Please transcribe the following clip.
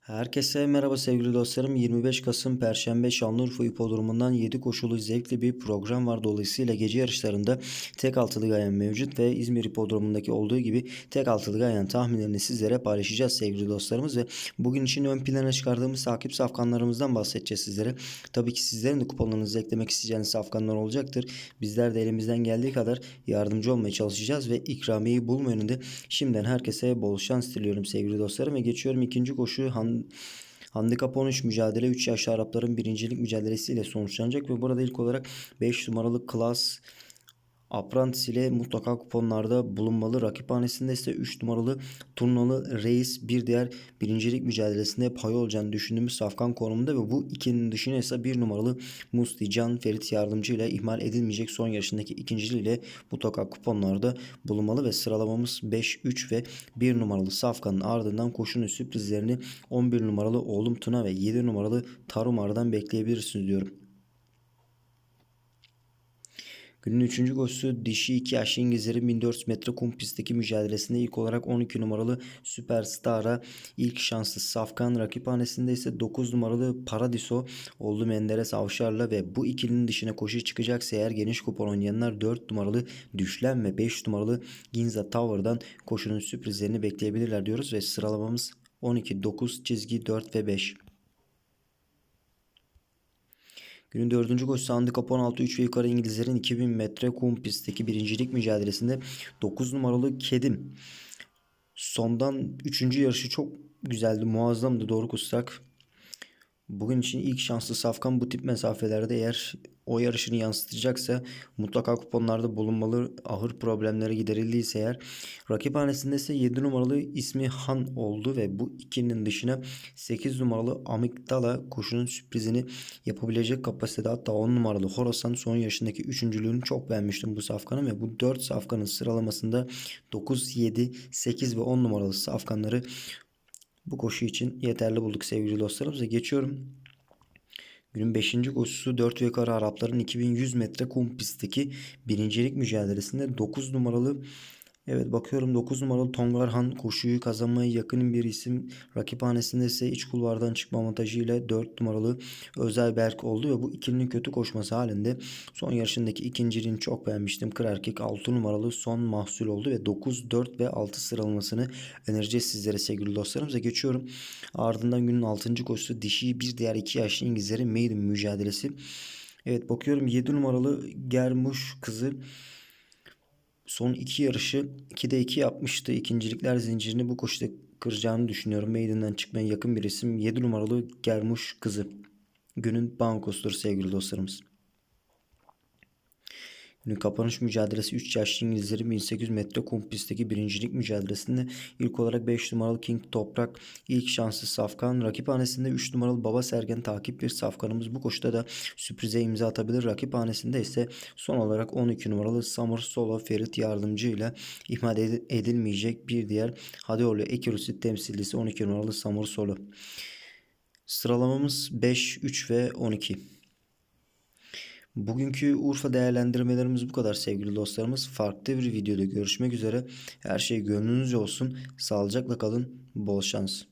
Herkese merhaba sevgili dostlarım. 25 Kasım Perşembe Şanlıurfa Hipodromu'ndan 7 koşulu zevkli bir program var. Dolayısıyla gece yarışlarında tek altılı gayen mevcut ve İzmir Hipodromu'ndaki olduğu gibi tek altılı gayen tahminlerini sizlere paylaşacağız sevgili dostlarımız ve bugün için ön plana çıkardığımız takip safkanlarımızdan bahsedeceğiz sizlere. Tabii ki sizlerin de kuponlarınızı eklemek isteyeceğiniz safkanlar olacaktır. Bizler de elimizden geldiği kadar yardımcı olmaya çalışacağız ve ikramiyeyi bulma yönünde şimdiden herkese bol şans diliyorum sevgili dostlarım ve geçiyorum ikinci koşu Handikap 13 mücadele 3 yaşlı Arapların birincilik mücadelesiyle sonuçlanacak ve burada ilk olarak 5 numaralı Klas Apprentice ile mutlaka kuponlarda bulunmalı. Rakiphanesinde ise 3 numaralı Turnalı Reis bir diğer birincilik mücadelesinde pay olacağını düşündüğümüz Safkan konumunda ve bu ikinin dışına ise 1 numaralı Musti Can Ferit yardımcı ile ihmal edilmeyecek son yarışındaki ikinciliğiyle mutlaka kuponlarda bulunmalı ve sıralamamız 5, 3 ve 1 numaralı Safkan'ın ardından koşunun sürprizlerini 11 numaralı Oğlum Tuna ve 7 numaralı Tarumar'dan bekleyebilirsiniz diyorum. Günün 3. koşusu dişi 2 yaşlı İngilizlerin 1400 metre kum pistteki mücadelesinde ilk olarak 12 numaralı Süperstar'a ilk şanslı Safkan rakiphanesinde ise 9 numaralı Paradiso oldu Menderes Avşar'la ve bu ikilinin dışına koşu çıkacaksa eğer geniş kupon oynayanlar 4 numaralı Düşlen ve 5 numaralı Ginza Tower'dan koşunun sürprizlerini bekleyebilirler diyoruz ve sıralamamız 12, 9, çizgi 4 ve 5. Günün dördüncü koşusu handikap 16 3 ve yukarı İngilizlerin 2000 metre kum pistteki birincilik mücadelesinde 9 numaralı Kedim. Sondan 3. yarışı çok güzeldi, muazzamdı doğru kussak. Bugün için ilk şanslı Safkan bu tip mesafelerde eğer o yarışını yansıtacaksa mutlaka kuponlarda bulunmalı. Ahır problemleri giderildiyse eğer. Rakiphanesinde ise 7 numaralı ismi Han oldu ve bu ikinin dışına 8 numaralı Amigdala koşunun sürprizini yapabilecek kapasitede hatta 10 numaralı Horasan son yaşındaki üçüncülüğünü çok beğenmiştim bu safkanın ve bu 4 safkanın sıralamasında 9, 7, 8 ve 10 numaralı safkanları bu koşu için yeterli bulduk sevgili dostlarımız. Ve geçiyorum. Günün 5. koşusu 4 ve yukarı Arapların 2100 metre kum pistteki birincilik mücadelesinde 9 numaralı Evet bakıyorum 9 numaralı Tongarhan koşuyu kazanmaya yakın bir isim. Rakiphanesinde ise iç kulvardan çıkma avantajıyla 4 numaralı Özel Berk oldu ve bu ikilinin kötü koşması halinde son yarışındaki ikinciliğini çok beğenmiştim. Kır erkek 6 numaralı son mahsul oldu ve 9, 4 ve 6 sıralamasını önereceğiz sizlere sevgili dostlarımıza geçiyorum. Ardından günün 6. koşusu dişi bir diğer 2 yaşlı İngilizlerin maiden mücadelesi. Evet bakıyorum 7 numaralı Germuş kızı Son iki yarışı 2'de 2 yapmıştı. İkincilikler zincirini bu koşuda kıracağını düşünüyorum. Maiden'den çıkmaya yakın bir isim. 7 numaralı Germuş kızı. Günün bankosudur sevgili dostlarımız. Günün kapanış mücadelesi 3 yaşlı İngilizlerin 1800 metre kum pistteki birincilik mücadelesinde ilk olarak 5 numaralı King Toprak ilk şanslı Safkan rakiphanesinde 3 numaralı Baba Sergen takip bir Safkanımız bu koşuda da sürprize imza atabilir. Rakiphanesinde ise son olarak 12 numaralı Summer Solo Ferit yardımcı ile ihmal edilmeyecek bir diğer Hadeoğlu Ekürüsü temsilcisi 12 numaralı Summer Solo. Sıralamamız 5, 3 ve 12. Bugünkü Urfa değerlendirmelerimiz bu kadar sevgili dostlarımız. Farklı bir videoda görüşmek üzere. Her şey gönlünüzce olsun. Sağlıcakla kalın. Bol şans.